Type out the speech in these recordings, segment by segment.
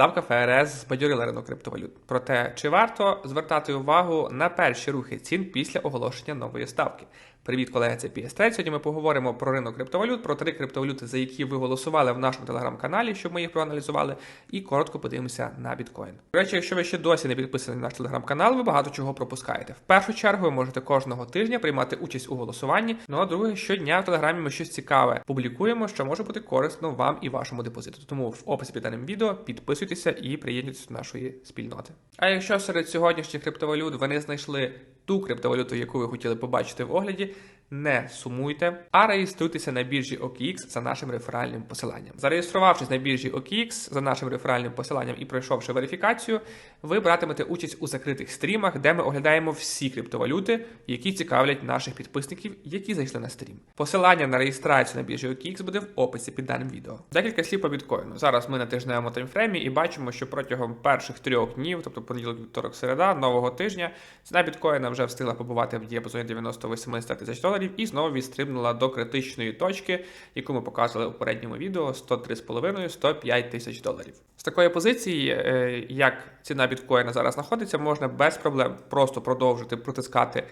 Ставка ФРС збадьорила ринок криптовалют. Проте чи варто звертати увагу на перші рухи цін після оголошення нової ставки? Привіт, колеги, це PS. Сьогодні ми поговоримо про ринок криптовалют, про три криптовалюти, за які ви голосували в нашому телеграм-каналі, щоб ми їх проаналізували, і коротко подивимося на біткоін. До речі, якщо ви ще досі не підписані на наш телеграм-канал, ви багато чого пропускаєте. В першу чергу ви можете кожного тижня приймати участь у голосуванні. Ну а друге, щодня в телеграмі ми щось цікаве публікуємо, що може бути корисно вам і вашому депозиту. Тому в описі під даним відео підписуйтеся і приєднуйтесь до нашої спільноти. А якщо серед сьогоднішніх криптовалют ви не знайшли ту криптовалюту, яку ви хотіли побачити в огляді, не сумуйте, а реєструйтеся на біржі OKX за нашим реферальним посиланням. Зареєструвавшись на біржі OKX за нашим реферальним посиланням і пройшовши верифікацію, ви братимете участь у закритих стрімах, де ми оглядаємо всі криптовалюти, які цікавлять наших підписників, які зайшли на стрім. Посилання на реєстрацію на біржі OKX буде в описі під даним відео. Декілька слів по біткоїну. Зараз ми на тижневому таймфреймі і бачимо, що протягом перших трьох днів, тобто понеділок, вівторок, середа, нового тижня, ціна біткоїна вже встигла побувати в діапазоні 98 тисяч доларів і знову відстрибнула до критичної точки, яку ми показували у передньому відео 103,5-105 тисяч доларів. З такої позиції, е, як ціна біткоїна зараз знаходиться, можна без проблем просто продовжити протискати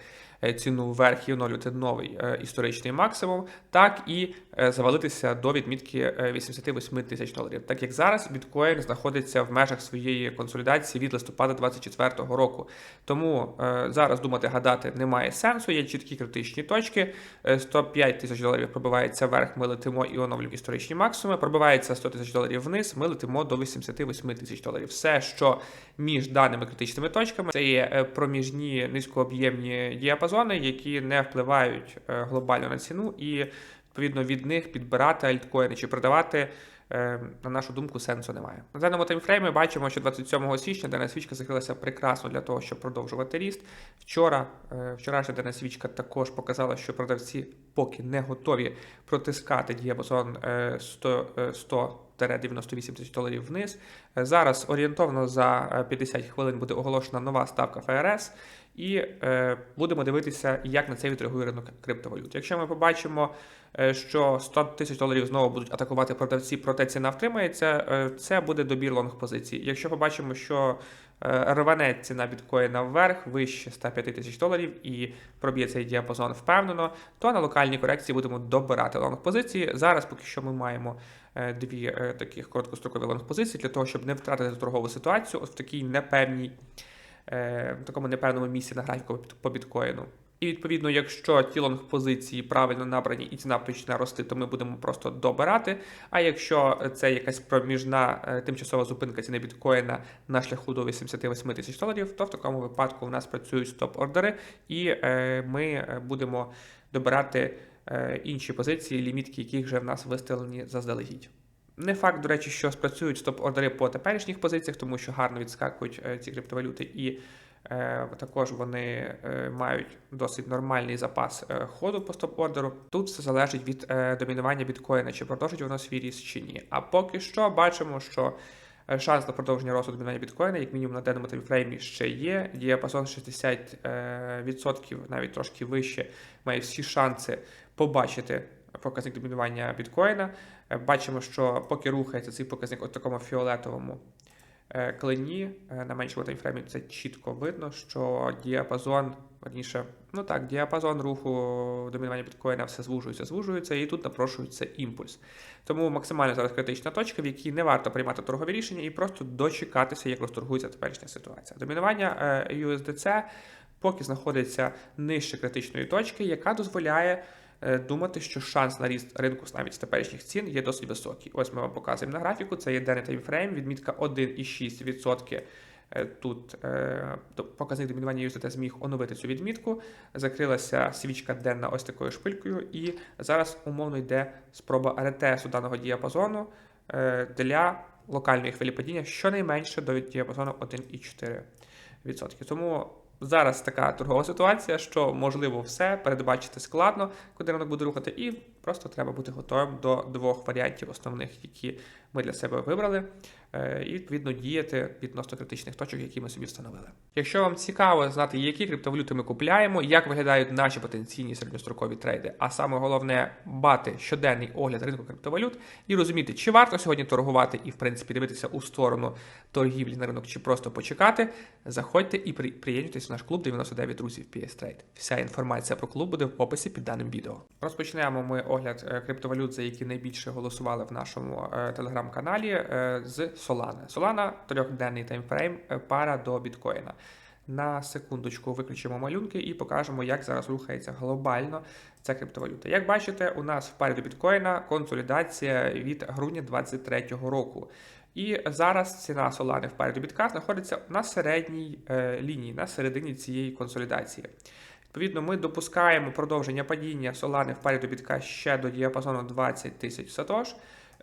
ціну вверх і оновлювати новий е, історичний максимум, так і е, завалитися до відмітки е, 88 тисяч доларів. Так як зараз біткоін знаходиться в межах своєї консолідації від листопада 2024 року. Тому е, зараз думати гадати немає сенсу. Є чіткі критичні точки. Е, 105 тисяч доларів пробивається вверх, ми летимо і оновлюємо історичні максимуми. Пробивається 100 тисяч доларів вниз, ми летимо до 88 тисяч доларів. Все, що між даними критичними точками, це є е, проміжні низькооб'ємні діапазони, які не впливають е, глобально на ціну, і відповідно від них підбирати альткоїни чи продавати. е, На нашу думку, сенсу немає. На даному таймфреймі бачимо, що 27 січня дана свічка закрилася прекрасно для того, щоб продовжувати ріст. Вчора, е, вчорашня дана свічка також показала, що продавці поки не готові протискати діапазон е, 100, е, 100 98 тисяч доларів вниз. Е, Зараз орієнтовно за е, 50 хвилин буде оголошена нова ставка ФРС, і е, будемо дивитися, як на це відреагує ринок криптовалют. Якщо ми побачимо, е, що 100 тисяч доларів знову будуть атакувати продавці, проте ціна втримається, е, це буде добір лонг позицій. Якщо побачимо, що е, рване ціна біткоїна вверх вище 105 тисяч доларів і проб'є цей діапазон впевнено, то на локальній корекції будемо добирати лонг позиції. Зараз поки що ми маємо е, дві е, таких короткострокові лонг позиції для того, щоб не втратити торгову ситуацію от в такій непевній, е, такому непевному місці на графіку по біткоїну. І відповідно, якщо ті лонг позиції правильно набрані і ціна почне рости, то ми будемо просто добирати. А якщо це якась проміжна е, тимчасова зупинка ціни біткоїна на шляху до 88 тисяч доларів, то в такому випадку у нас працюють стоп-ордери, і е, ми е, будемо добирати інші позиції, лімітки яких вже в нас виставлені заздалегідь. Не факт, до речі, що спрацюють стоп-ордери по теперішніх позиціях, тому що гарно відскакують ці криптовалюти, і також вони е, мають досить нормальний запас е, ходу по стоп-ордеру. Тут все залежить від е, домінування біткоїна, чи продовжить воно свій ріст чи ні. А поки що бачимо, що е, шанс на продовження росту домінування біткоїна, як мінімум на денному таймфреймі, ще є. Діапазон 60%, е, відсотків, навіть трошки вище, має всі шанси побачити показник домінування біткоїна. Е, Бачимо, що поки рухається цей показник у такому фіолетовому е, клині, е, на меншому таймфреймі це чітко видно, що діапазон, верніше, ну так, діапазон руху домінування біткоїна все звужується, звужується, і тут напрошується імпульс. Тому максимально зараз критична точка, в якій не варто приймати торгові рішення і просто дочекатися, як розторгується теперішня ситуація. Домінування е, USDC поки знаходиться нижче критичної точки, яка дозволяє е, думати, що шанс на ріст ринку навіть з теперішніх цін є досить високий. Ось ми вам показуємо на графіку. Це є денний таймфрейм, відмітка 1,6%. Е, Тут е, показник домінування USDT зміг оновити цю відмітку. Закрилася свічка денна ось такою шпилькою, і зараз умовно йде спроба ретесту даного діапазону е, для локальної хвилі падіння щонайменше до діапазону 1,4%. Тому зараз така торгова ситуація, що можливо все передбачити складно, куди ринок буде рухати, і Просто треба бути готовим до двох варіантів основних, які ми для себе вибрали, і відповідно діяти відносно критичних точок, які ми собі встановили. Якщо вам цікаво знати, які криптовалюти ми купляємо, як виглядають наші потенційні середньострокові трейди, а саме головне бати щоденний огляд ринку криптовалют і розуміти, чи варто сьогодні торгувати і в принципі дивитися у сторону торгівлі на ринок, чи просто почекати, заходьте і при- приєднуйтесь в наш клуб 99 друзів PS Trade. Вся інформація про клуб буде в описі під даним відео. Розпочнемо ми огляд е, криптовалют, за які найбільше голосували в нашому е, телеграм-каналі е, з Solana. Solana – трьохденний таймфрейм, е, пара до біткоїна. На секундочку виключимо малюнки і покажемо, як зараз рухається глобально ця криптовалюта. Як бачите, у нас в парі до біткоїна консолідація від грудня 2023 року. І зараз ціна Solana в парі до бітка знаходиться на середній е, лінії, на середині цієї консолідації. Відповідно, ми допускаємо продовження падіння Solana в парі до бітка ще до діапазону 20 тисяч сатош.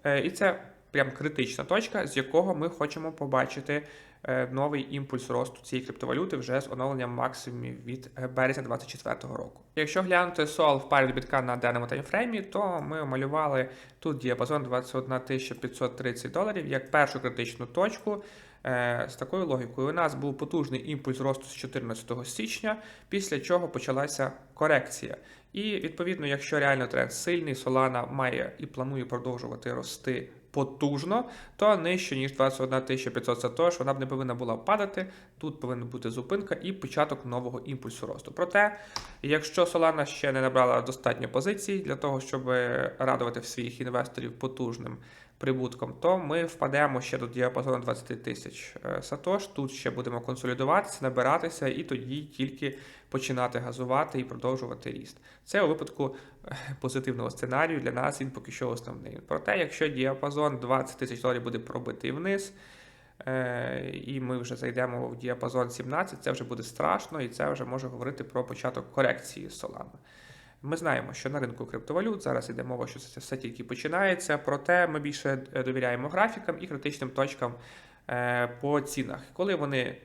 Е, І це прям критична точка, з якого ми хочемо побачити е, новий імпульс росту цієї криптовалюти вже з оновленням максимумів від е, березня 2024 року. Якщо глянути SOL в парі бітка на даному таймфреймі, то ми малювали тут діапазон 21 530 доларів як першу критичну точку. Е, З такою логікою у нас був потужний імпульс росту з 14 січня, після чого почалася корекція. І відповідно, якщо реально тренд сильний, Solana має і планує продовжувати рости потужно, то нижче ніж 21 500 сатош, вона б не повинна була падати. Тут повинна бути зупинка і початок нового імпульсу росту. Проте, якщо Solana ще не набрала достатньо позицій для того, щоб радувати своїх інвесторів потужним прибутком, то ми впадемо ще до діапазону 20 тисяч е, сатош. Тут ще будемо консолідуватися, набиратися і тоді тільки починати газувати і продовжувати ріст. Це у випадку позитивного сценарію для нас він поки що основний. Проте, якщо діапазон 20 тисяч доларів буде пробитий вниз. е, І ми вже зайдемо в діапазон 17, це вже буде страшно, і це вже може говорити про початок корекції Solana. Ми знаємо, що на ринку криптовалют зараз йде мова, що це все тільки починається, проте ми більше е, довіряємо графікам і критичним точкам е, по цінах. Коли вони,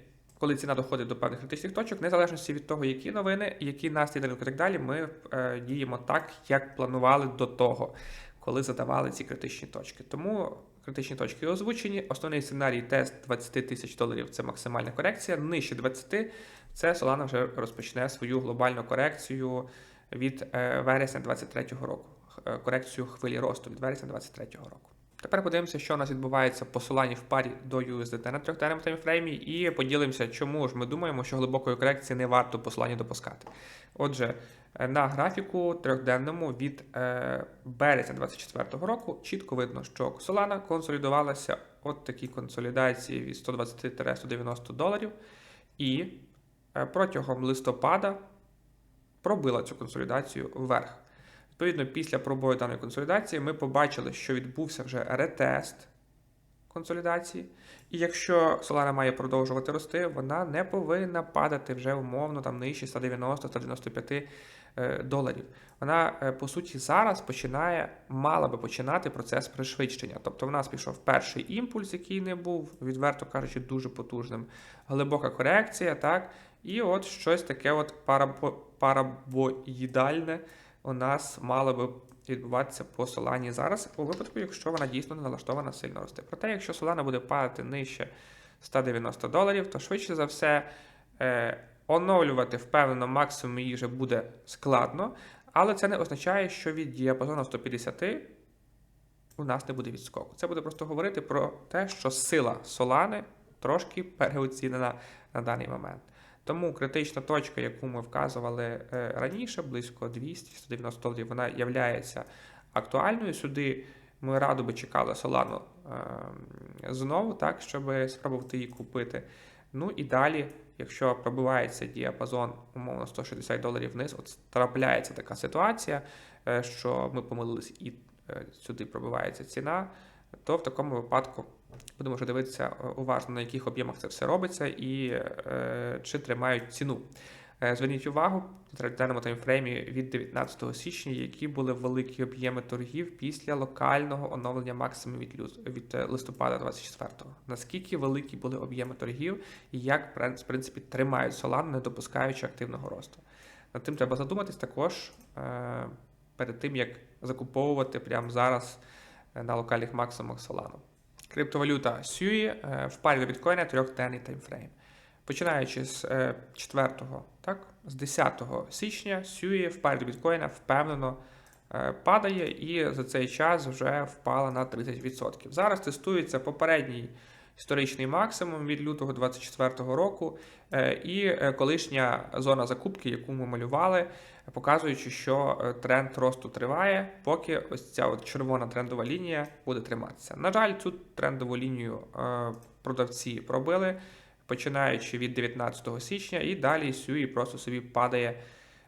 коли ціна доходить до певних критичних точок, незалежно від того, які новини, які настрій на ринку і так далі, ми е, діємо так, як планували до того, коли задавали ці критичні точки. Тому критичні точки озвучені. Основний сценарій тест 20 тисяч доларів це максимальна корекція. Нижче 20 це Solana вже розпочне свою глобальну корекцію від е, вересня 2023 року. Е, Корекцію хвилі росту від вересня 2023 року. Тепер подивимося, що у нас відбувається по Solana в парі до USDT на трьохденному таймфреймі, і поділимося, чому ж ми думаємо, що глибокої корекції не варто по Solana допускати. Отже, е, на графіку трьохденному від е, березня 2024 року чітко видно, що Solana консолідувалася от такій консолідації від 120-190 доларів, і е, протягом листопада пробила цю консолідацію вверх. Відповідно, після пробою даної консолідації ми побачили, що відбувся вже ретест консолідації. І якщо Solana має продовжувати рости, вона не повинна падати вже умовно там нижче 190-195 е, доларів. Вона, е, по суті, зараз починає, мала би починати процес пришвидшення. Тобто в нас пішов перший імпульс, який не був, відверто кажучи, дуже потужним. Глибока корекція, так? І от щось таке от парабо, парабоїдальне у нас мало би відбуватися по Солані зараз, у випадку, якщо вона дійсно не налаштована сильно рости. Проте, якщо Солана буде падати нижче 190 доларів, то швидше за все е, оновлювати впевнено максимум її вже буде складно, але це не означає, що від діапазону 150 у нас не буде відскоку. Це буде просто говорити про те, що сила Солани трошки переоцінена на даний момент. Тому критична точка, яку ми вказували е, раніше, близько 200-190 доларів, вона є актуальною. Сюди ми радо би чекали Солану е, знову, так, щоб спробувати її купити. Ну і далі, якщо пробивається діапазон, умовно 160 доларів вниз, от трапляється така ситуація, е, що ми помилились і е, сюди пробивається ціна, то в такому випадку будемо вже дивитися е, уважно, на яких об'ємах це все робиться і е, чи тримають ціну. Е, Зверніть увагу на даному таймфреймі від 19 січня, які були великі об'єми торгів після локального оновлення максимуму від, е, листопада 24-го. Наскільки великі були об'єми торгів і як в принципі тримають Solana, не допускаючи активного росту. Над тим треба задуматись також. Перед тим, як закуповувати прямо зараз на локальних максимумах Solana. Криптовалюта SUI е, в парі до біткоїна трьохденний таймфрейм. Починаючи з е, 4, так, з 10 січня, SUI в парі до біткоїна впевнено е, падає і за цей час вже впала на 30%. Зараз тестується попередній історичний максимум від лютого 2024 року е, і е, колишня зона закупки, яку ми малювали, показуючи, що е, тренд росту триває, поки ось ця от червона трендова лінія буде триматися. На жаль, цю трендову лінію е, продавці пробили, починаючи від 19 січня, і далі Сюї просто собі падає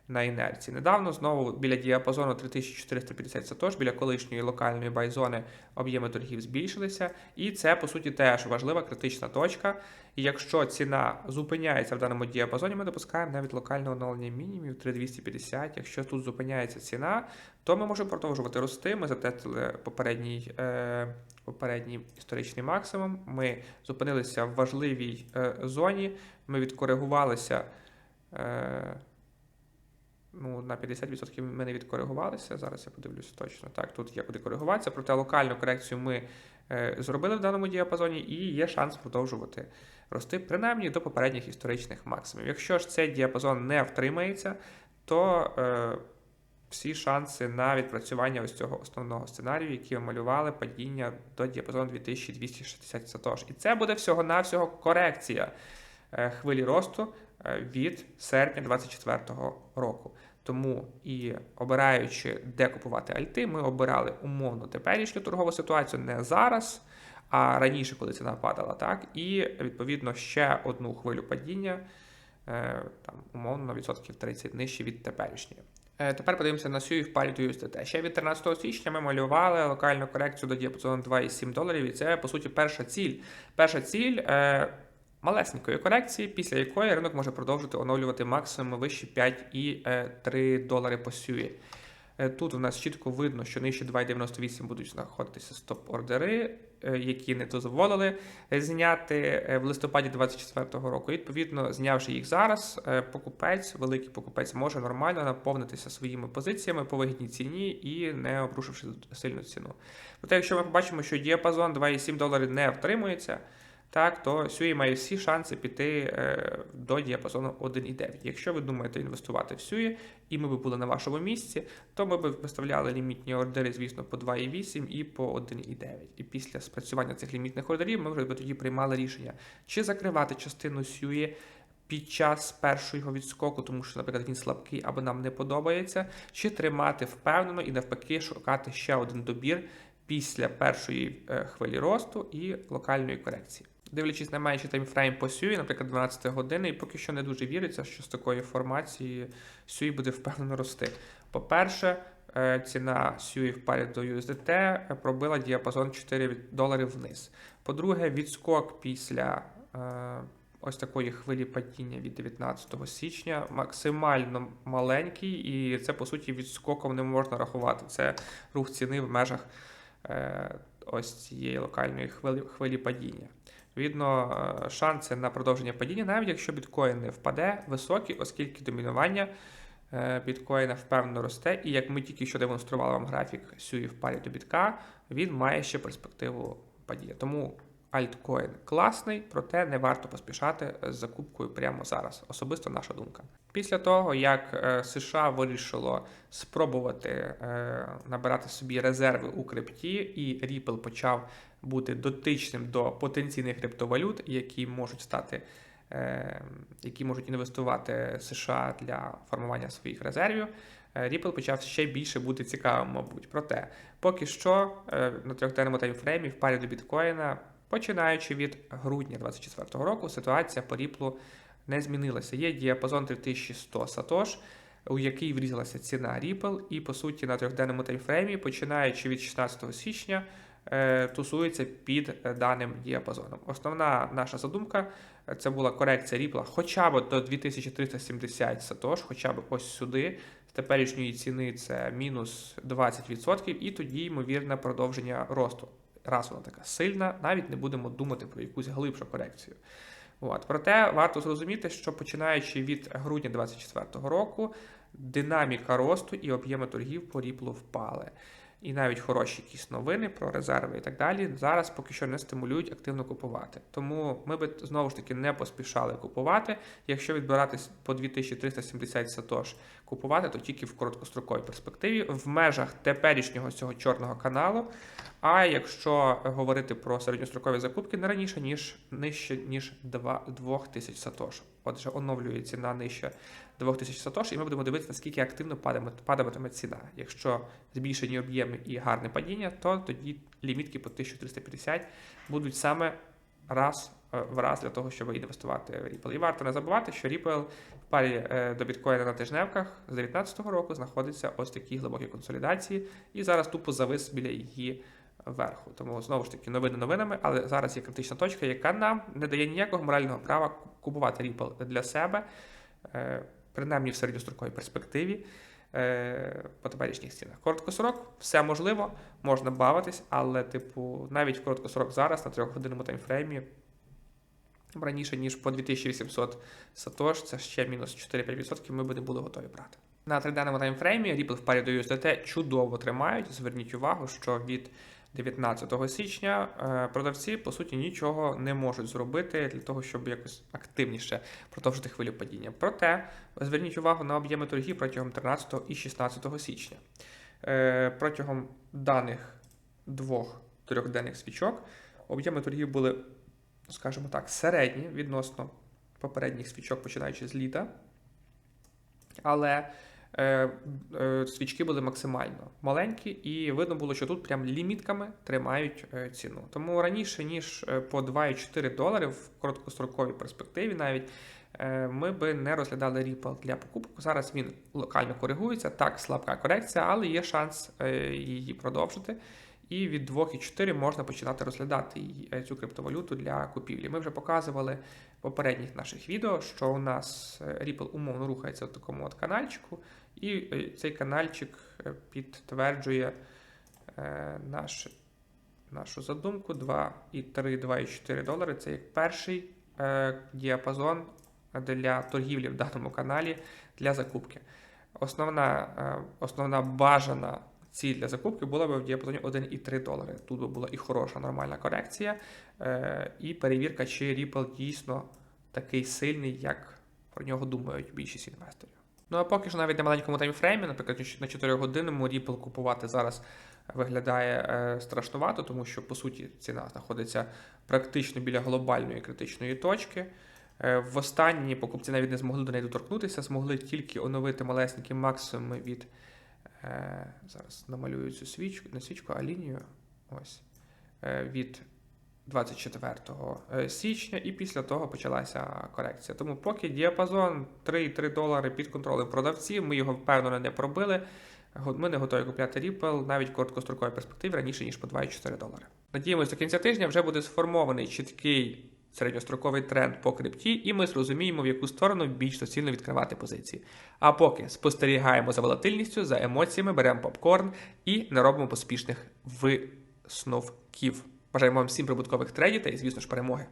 на інерції. Недавно знову біля діапазону 3450 сатош, біля колишньої локальної байзони об'єми торгів збільшилися, і це по суті теж важлива критична точка. І якщо ціна зупиняється в даному діапазоні, ми допускаємо навіть локальне оновлення мінімумів 3250. Якщо тут зупиняється ціна, то ми можемо продовжувати рости. Ми затестили попередній, е, попередній історичний максимум. Ми зупинилися в важливій е, зоні. Ми відкоригувалися. Е, на 50% ми не відкоригувалися. Зараз я подивлюся точно. Так, тут є куди коригуватися. Проте локальну корекцію ми е, зробили в даному діапазоні, і є шанс продовжувати рости, принаймні до попередніх історичних максимумів. Якщо ж цей діапазон не втримається, то е, всі шанси на відпрацювання ось цього основного сценарію, який малювали, падіння до діапазону 2260 сатош. І це буде всього-навсього корекція е, хвилі росту е, від серпня 2024 року. Тому і обираючи, де купувати альти, ми обирали умовно теперішню торгову ситуацію не зараз, а раніше, коли ціна падала, так, і відповідно ще одну хвилю падіння, е, там умовно на відсотків 30 нижче від теперішньої. Е, Тепер подивимося на SUI в USDT. Ще від 13 січня ми малювали локальну корекцію до діапазону 2,7 доларів, і це по суті перша ціль. Перша ціль. Е, малесенької корекції, після якої ринок може продовжити оновлювати максимум вище 5,3 долари по сюї. Е, Тут у нас чітко видно, що нижче 2,98 будуть знаходитися стоп-ордери, е, які не дозволили зняти е, в листопаді 2024 року. Відповідно, знявши їх зараз, покупець, великий покупець може нормально наповнитися своїми позиціями по вигідній ціні і не обрушивши сильну ціну. Проте, якщо ми побачимо, що діапазон 2,7 доларів не втримується, так, то SUI має всі шанси піти е, до діапазону 1,9. Якщо ви думаєте інвестувати в SUI, і ми б були на вашому місці, то ми б виставляли лімітні ордери, звісно, по 2,8 і по 1,9. І після спрацювання цих лімітних ордерів ми вже б тоді приймали рішення, чи закривати частину SUI під час першого відскоку, тому що, наприклад, він слабкий або нам не подобається, чи тримати впевнено і навпаки шукати ще один добір після першої е, хвилі росту і локальної корекції дивлячись на менший таймфрейм по SUI, наприклад, 12 години, і поки що не дуже віриться, що з такої формації SUI буде впевнено рости. По-перше, е, ціна SUI в парі до USDT пробила діапазон 4 доларів вниз. По-друге, відскок після е, ось такої хвилі падіння від 19 січня максимально маленький, і це, по суті, відскоком не можна рахувати. Це рух ціни в межах е, ось цієї локальної хвилі, хвилі падіння. Відповідно, е, шанси на продовження падіння, навіть якщо біткоін не впаде, високі, оскільки домінування е, біткоїна впевнено росте. І як ми тільки що демонстрували вам графік сюї в парі до бітка, він має ще перспективу падіння. Тому альткоін класний, проте не варто поспішати з закупкою прямо зараз. Особисто наша думка. Після того, як е, США вирішило спробувати набирати собі резерви у крипті, і Ripple почав бути дотичним до потенційних криптовалют, які можуть стати, е, які можуть інвестувати США для формування своїх резервів. Е, Ripple почав ще більше бути цікавим, мабуть. Проте, поки що е, на трьохденному таймфреймі в парі до біткоїна, починаючи від грудня 2024 року, ситуація по Ripple не змінилася. Є діапазон 3100 сатош, у який врізалася ціна Ripple, і по суті на трьохденному таймфреймі, починаючи від 16 січня. Е, тусується під е, даним діапазоном. Основна наша задумка е, це була корекція ріпла хоча б до 2370 сатош, хоча б ось сюди. З теперішньої ціни це мінус 20%, і тоді, ймовірне, продовження росту. Раз вона така сильна, навіть не будемо думати про якусь глибшу корекцію. От. Проте варто зрозуміти, що починаючи від грудня 2024 року, динаміка росту і об'єми торгів по ріплу впали. І навіть хороші якісь новини про резерви і так далі зараз поки що не стимулюють активно купувати. Тому ми би знову ж таки не поспішали купувати. Якщо відбиратись по 2370 сатош купувати, то тільки в короткостроковій перспективі в межах теперішнього цього чорного каналу. А якщо говорити про середньострокові закупки, не раніше ніж нижче ніж 2 2000 сатош. Отже, оновлює ціна нижче 2000 сатош, і ми будемо дивитися, наскільки активно падатиме, ціна. Якщо збільшені об'єми і гарне падіння, то тоді лімітки по 1350 будуть саме раз е, в раз для того, щоб інвестувати в Ripple. І варто не забувати, що Ripple в парі е, до біткоїна на тижневках з 2019 року знаходиться ось такій глибокій консолідації, і зараз тупо завис біля її верху. Тому знову ж таки новини новинами, але зараз є критична точка, яка нам не дає ніякого морального права купувати Ripple для себе, е, принаймні в середньостроковій перспективі. е, По теперішніх цінах. Короткосрок, все можливо, можна бавитись, але, типу, навіть в короткосрок зараз на 3-годинному таймфреймі раніше, ніж по 2800 сатош, це ще мінус 4-5%, ми б не були готові брати. На триденному таймфреймі Ripple в парі до USDT чудово тримають. Зверніть увагу, що від 19 січня е, продавці по суті нічого не можуть зробити для того, щоб якось активніше продовжити хвилю падіння. Проте зверніть увагу на об'єми торгів протягом 13 і 16 січня. Е, Протягом даних двох трьохденних свічок об'єми торгів були, скажімо так, середні відносно попередніх свічок, починаючи з літа. Але свічки були максимально маленькі, і видно було, що тут прям лімітками тримають е, ціну. Тому раніше, ніж е, по 2,4 долари в короткостроковій перспективі, навіть е, ми би не розглядали Ripple для покупок. Зараз він локально коригується. Так, слабка корекція, але є шанс е, її продовжити. І від 2,4 можна починати розглядати е, цю криптовалюту для купівлі. Ми вже показували в попередніх наших відео, що у нас е, Ripple умовно рухається в такому от канальчику, і е, цей канальчик е, підтверджує е, наш, нашу задумку 2,3, 2,4 долари. Це як перший діапазон для торгівлі в даному каналі для закупки. Основна, основна бажана ціль для закупки була б в діапазоні 1,3 долари. Тут би була і хороша нормальна корекція, і перевірка, чи Ripple дійсно такий сильний, як про нього думають більшість інвесторів. Ну а поки що навіть на маленькому таймфреймі, наприклад, на 4 годинному Ripple купувати зараз виглядає е, страшнувато, тому що по суті ціна знаходиться практично біля глобальної критичної точки. Е, В останні покупці навіть не змогли до неї доторкнутися, змогли тільки оновити малесенькі максимуми від. Е, зараз намалюю цю свічку, не свічку, а лінію. Ось. Е, від 24 е, січня, і після того почалася корекція. Тому поки діапазон 3,3 долари під контролем продавців, ми його впевнено не пробили. Ми не готові купляти Ripple навіть в короткостроковій перспективі раніше, ніж по 2,4 долари. Надіємося, до кінця тижня вже буде сформований чіткий середньостроковий тренд по крипті, і ми зрозуміємо, в яку сторону більш доцільно відкривати позиції. А поки спостерігаємо за волатильністю, за емоціями, беремо попкорн і не робимо поспішних висновків. Бажаємо вам всім прибуткових трейдів та і, звісно ж, перемоги.